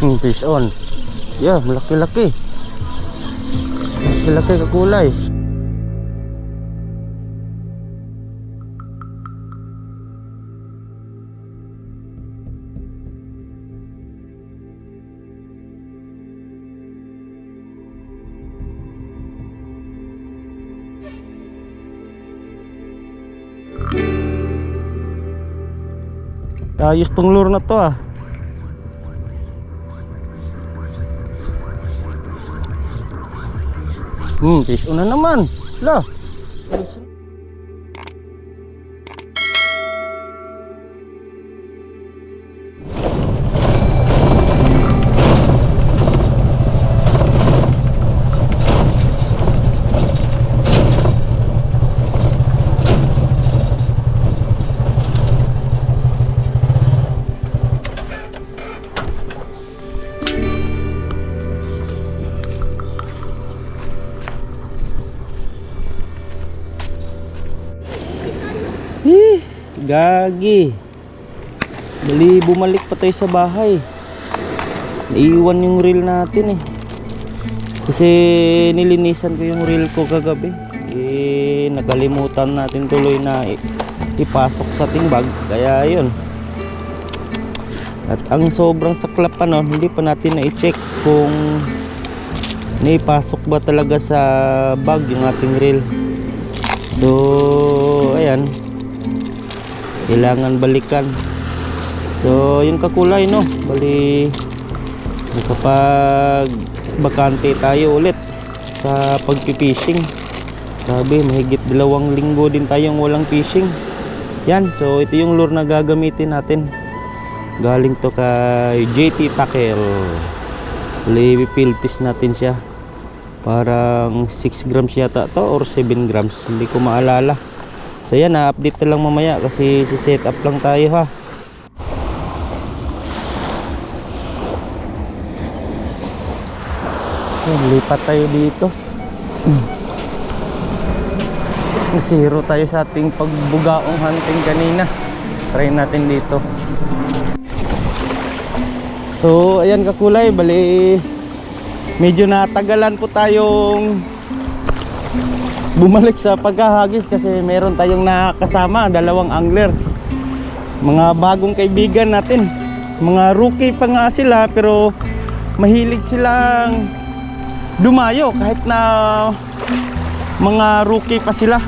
Hmm, fish on. Yeah, malaki-laki. Malaki-laki kakulay. Ayos tong lure na to ah. Hmm, fish on na naman. La. Eh, gagi. Bali bumalik pa tayo sa bahay. Naiwan yung reel natin eh. Kasi nilinisan ko yung reel ko kagabi. Eh, nakalimutan natin tuloy na ipasok sa tingbag. Kaya yun. At ang sobrang saklap pa no, hindi pa natin na-check kung naipasok ba talaga sa bag yung ating reel. So, ayan. Kailangan balikan. So, yung kakulay no, bali nakapag bakante tayo ulit sa pagpipishing. Sabi, mahigit dalawang linggo din tayong walang fishing. Yan, so ito yung lure na gagamitin natin. Galing to kay JT Tackle. Bali, pilpis natin siya. Parang 6 grams yata to or 7 grams. Hindi ko maalala. So yan, na-update na lang mamaya kasi si set up lang tayo ha. Yan, lipat tayo dito. Zero tayo sa ating pagbugaong hunting kanina. Try natin dito. So, ayan kakulay, bali medyo natagalan po tayong bumalik sa pagkahagis kasi meron tayong nakasama, dalawang angler. Mga bagong kaibigan natin. Mga rookie pa nga sila pero mahilig silang dumayo kahit na mga rookie pa sila.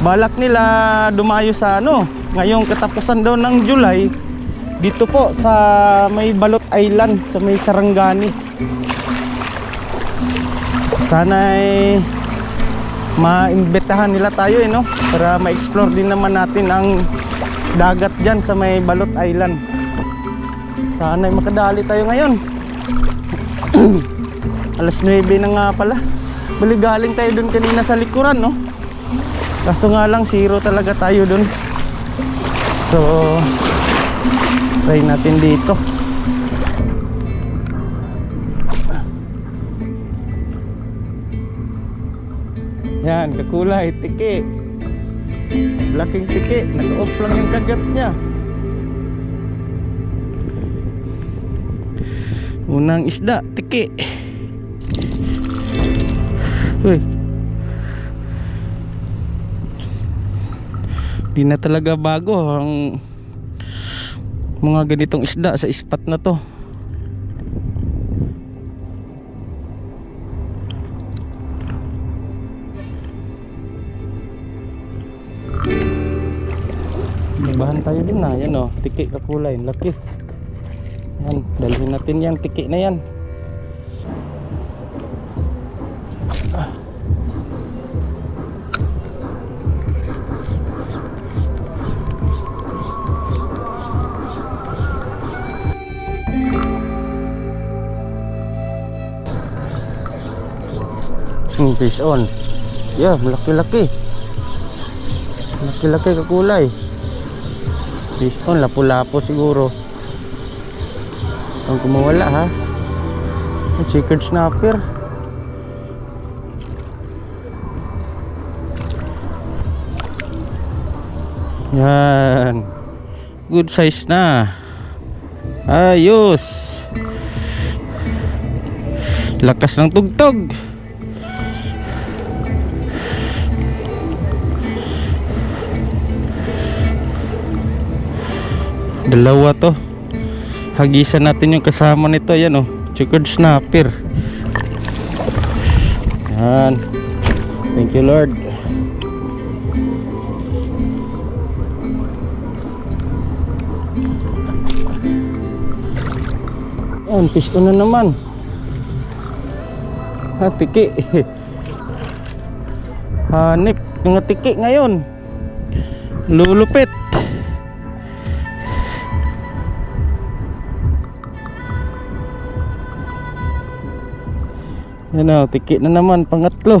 Balak nila dumayo sa ano, ngayong katapusan daw ng July dito po sa may Balot Island, sa may Sarangani. Sana ay maimbitahan nila tayo eh, no? Para ma-explore din naman natin ang dagat dyan sa may Balot Island. Sana ay makadali tayo ngayon. Alas 9 na nga pala. Bali galing tayo dun kanina sa likuran, no? Kaso nga lang, zero talaga tayo dun. So, try natin dito. Yan, kakulay, tiki. Laking tiki, naka-off lang yung kagat niya. Unang isda, tiki. Uy. Di na talaga bago ang mga ganitong isda sa ispat na to. Nagbahan tayo din na. Yan o, tiki kakulay. Laki. Yan, dalhin natin yan. Tiki na yan. Hmm, fish on. Yeah, malaki-laki. Malaki-laki kakulay. Fish on, lapu-lapo siguro. Ang kumawala ha. Checkered snapper. Yan. Good size na. Ayos. Lakas ng tugtog. Dalawa to. Hagisan natin yung kasama nito. Yan oh. Checkered snapper. Yan. Thank you Lord. Yan, fish ko na naman. Ha, tiki. Hanip, mga tiki ngayon. Lulupit. Yan o, tiki na naman, pangatlo.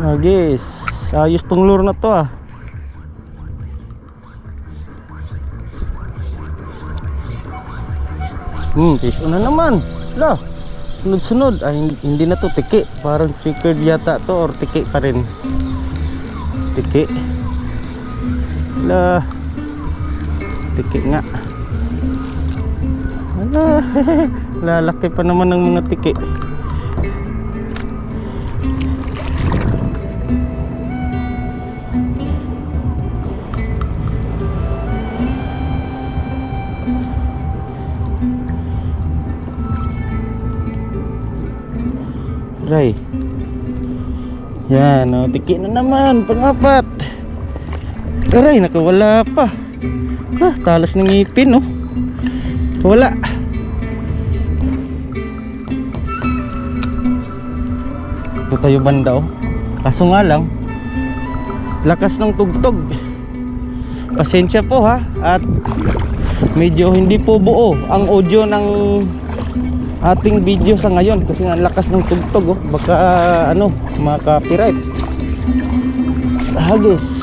Agis, ayos tong lure na to ah. Hmm, fish na naman. Lah, sunod-sunod. Ay, hindi- na to tiki. Parang checkered yata to or tiki pa rin. Tiki. Lah, tiki nga. Ala, lalaki pa naman ng mga tiki. Ray. Yan, oh, tiki na naman, pangapat. Aray, nakawala pa. Ah, talas ng ngipin, oh. Wala. Ito tayo banda, oh. Kaso nga lang, lakas ng tugtog. Pasensya po ha, at medyo hindi po buo ang audio ng ating video sa ngayon kasi nga lakas ng tugtog oh. baka ano maka-copyright hagis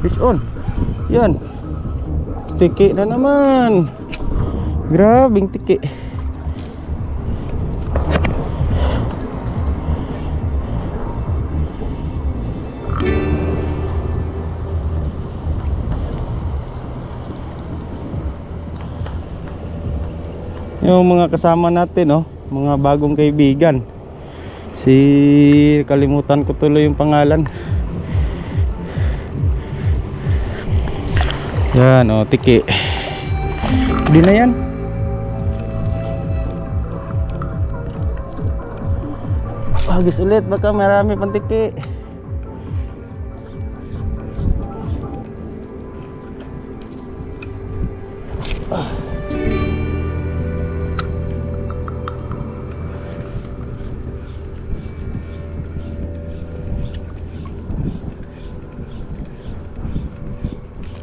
fish on. Yan. Tiki na naman. Grabing tiki. Yung mga kasama natin, oh, mga bagong kaibigan. Si kalimutan ko tuloy yung pangalan. Yan, o, tiki. Hindi na yan. Hagis ulit, baka marami pang tiki.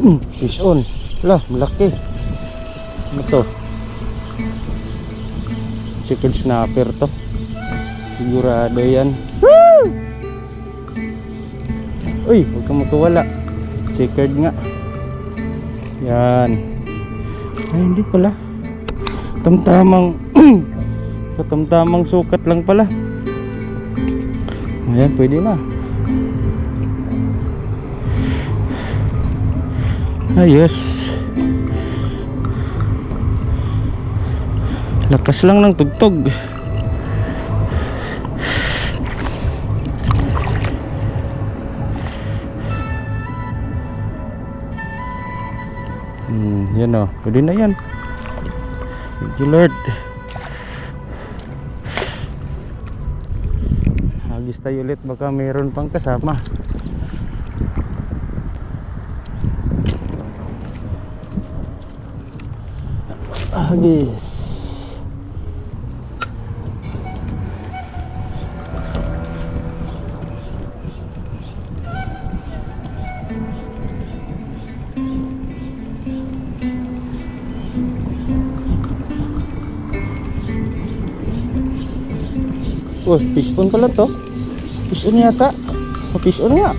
Hmm, fish on. Lah, malaki. Ano to? Chicken snapper to. Sigurado yan. Woo! Uy, huwag kang magkawala. Checkered nga. Yan. Ay, hindi pala. Tamtamang katamtamang sukat lang pala. Ayan, pwede na. Ayos. Lakas lang ng tugtog. Hmm, yan o. Pwede na yan. Thank you Lord. Hagis tayo ulit. Baka mayroon pang kasama. Hagis. Oh, fish on pala to. Fish on yata. Oh, fish on nga.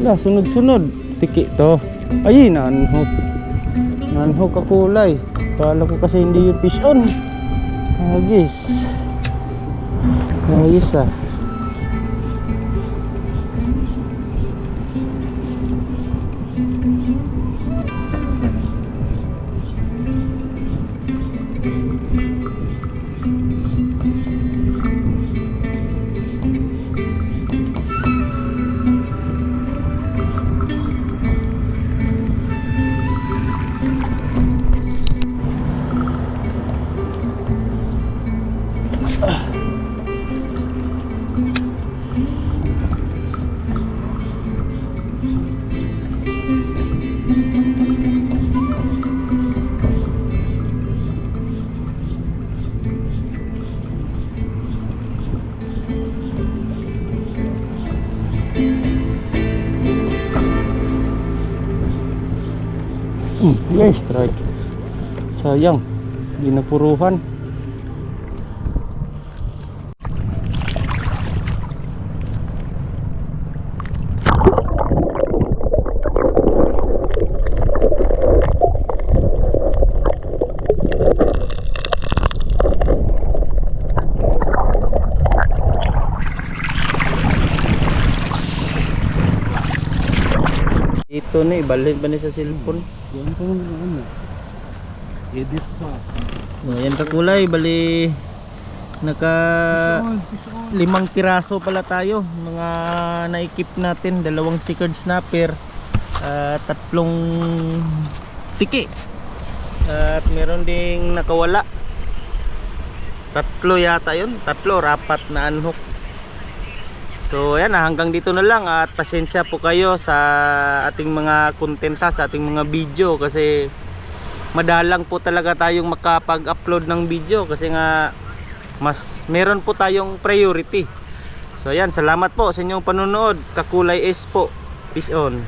Wala, sunod-sunod. Tiki to. Ay, nanhok. Nanhok ka kulay. Kala ko kasi hindi yung fish on. Agis. Ayos ah. Yeah, strike. Sayang. Hindi napuruhan. Ito na, ibalhin pa ni sa cellphone. Yan po ano. Edit pa. Oh, yan kakulay, bali naka limang piraso pala tayo mga naikip natin dalawang checkered snapper at tatlong tiki at meron ding nakawala tatlo yata yun tatlo rapat na unhook so ayan ah, hanggang dito na lang at pasensya po kayo sa ating mga kontenta sa ating mga video kasi madalang po talaga tayong makapag-upload ng video kasi nga mas meron po tayong priority. So ayan, salamat po sa inyong panonood. Kakulay S po. Peace on.